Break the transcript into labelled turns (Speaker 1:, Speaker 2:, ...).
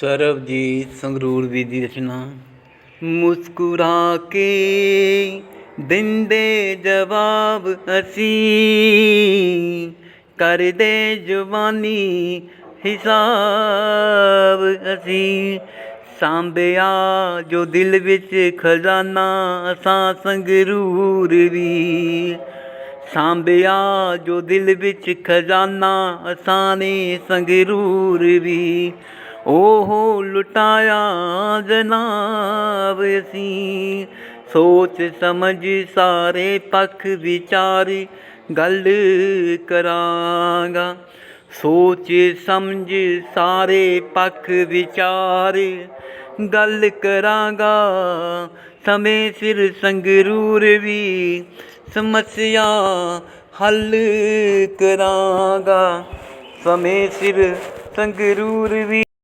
Speaker 1: ਸਰਬਜੀਤ ਸੰਗਰੂਰ ਵੀ ਦੀ ਰਚਨਾ ਮੁਸਕਰਾ ਕੇ ਦਿੰਦੇ ਜਵਾਬ ਅਸੀਂ। ਕਰਦੇ ਜਵਾਨੀ ਹਿਸਾਬ ਅਸੀਂ। ਸਾਂਭਿਆ ਜੋ ਦਿਲ ਵਿੱਚ ਖਜ਼ਾਨਾ ਅਸਾਂ ਸੰਗਰੂਰ ਵੀ। ਸਾਂਭਿਆ ਜੋ ਦਿਲ ਵਿੱਚ ਖਜ਼ਾਨਾ ਅਸਾਂ ਨੇ ਸੰਗਰੂਰ ਵੀ। ਉਹ ਲੁਟਾਇਆ ਜਨਾਬ ਅਸੀਂ। ਸੋਚ ਸਮਝ ਸਾਰੇ ਪੱਖ ਵਿਚਾਰ ਗੱਲ ਕਰਾਂਗਾ। ਸੋਚ ਸਮਝ ਸਾਰੇ ਪੱਖ ਵਿਚਾਰ ਗੱਲ ਕਰਾਂਗਾ। ਸਮੇਂ ਸਿਰ ਸੰਗਰੂਰ ਵੀ ਸਮੱਸਿਆ ਹੱਲ ਕਰਾਂਗਾ। ਸਮੇਂ ਸਿਰ ਸੰਗਰੂਰ ਵੀ